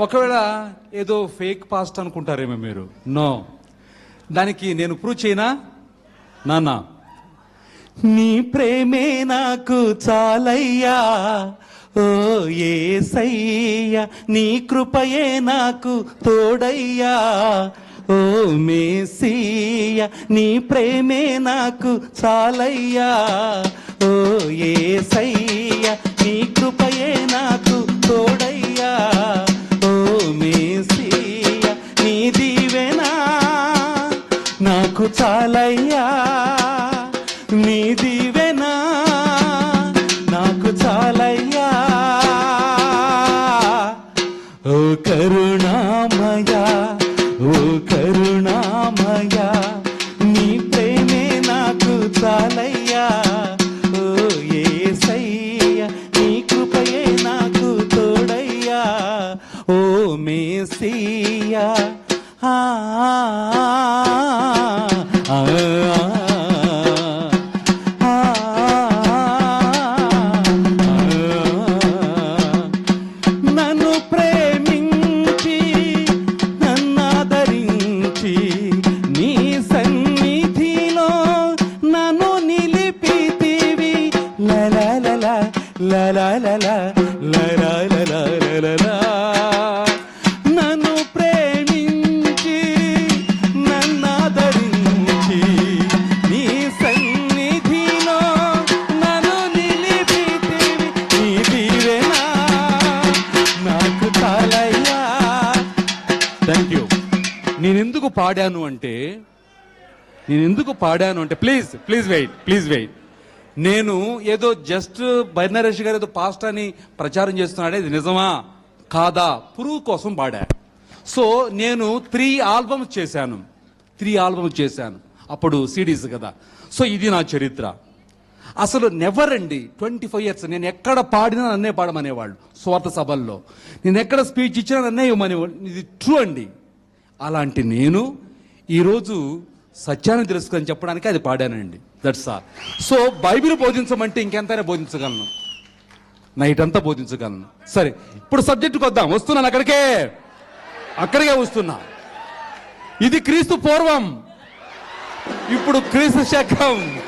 ఒకవేళ ఏదో fake past అనుకుంటారేమో మీరు. నో. దానికి నేను ప్రూవ్ చేయనా? నాన్న. నీ ప్రేమే నాకు చాలయ్యా. ఓ ఏసయ్యా నీ కృపయే నాకు తోడయ్యా. ఓ మేసయ్య నీ ప్రేమే నాకు చాలయ్యా. ఓ ఏసయ్య చాలయ్యా నీ దీవెనా నాకు చాలయ్యా. ఓ కరుణామయ ఓ కరుణామయ నీ ప్రేమే నాకు చాలయ్యా. ఓ ఏసయ్య నీ కృపయే నాకు తోడయ్యా. ఓ మేసయ్యా ఆ, నన్ను ప్రేమించి నన్నాదరించి నీ సన్నిధిలో నన్ను నిలిపితివి లలలల లలలల లలలల నన్ను నేను ఎందుకు పాడాను అంటే నేను ఎందుకు పాడాను అంటే please please wait please wait నేను ఏదో జస్ట్ బైనరేష్ గారు ఏదో పాస్ట్ అని ప్రచారం చేస్తున్నాడే ఇది నిజమా? కాదా? పురుగు కోసం పాడా. సో నేను త్రీ ఆల్బమ్స్ చేశాను. త్రీ ఆల్బమ్స్ చేశాను. అప్పుడు సిడీస్ కదా. సో ఇది నా చరిత్ర. అసలు నెవర్ అండి. ట్వంటీ ఫైవ్ ఇయర్స్ నేను ఎక్కడ పాడినా నన్నే పాడమనేవాళ్ళు స్వార్థ సభల్లో. నేను ఎక్కడ స్పీచ్ ఇచ్చినా నన్నే ఇవ్వమనేవాళ్ళు. ఇది ట్రూ అండి. అలాంటి నేను ఈరోజు సత్యాన్ని తెలుసుకొని చెప్పడానికి అది పాడానండి. దట్స్ ఆల్ సో బైబిల్ బోధించమంటే ఇంకెంతైనా బోధించగలను. నైట్ అంతా బోధించగలను. సరే ఇప్పుడు సబ్జెక్టుకి వద్దాం. వస్తున్నాను అక్కడికే. అక్కడికే వస్తున్నా. ఇది క్రీస్తు పూర్వం. ఇప్పుడు క్రీస్తు శకం.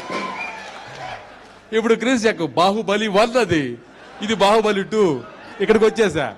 ఇప్పుడు క్రీస్తు శకం. బాహుబలి వన్ అది ఇది బాహుబలి టూ. ఇక్కడికి వచ్చేసా?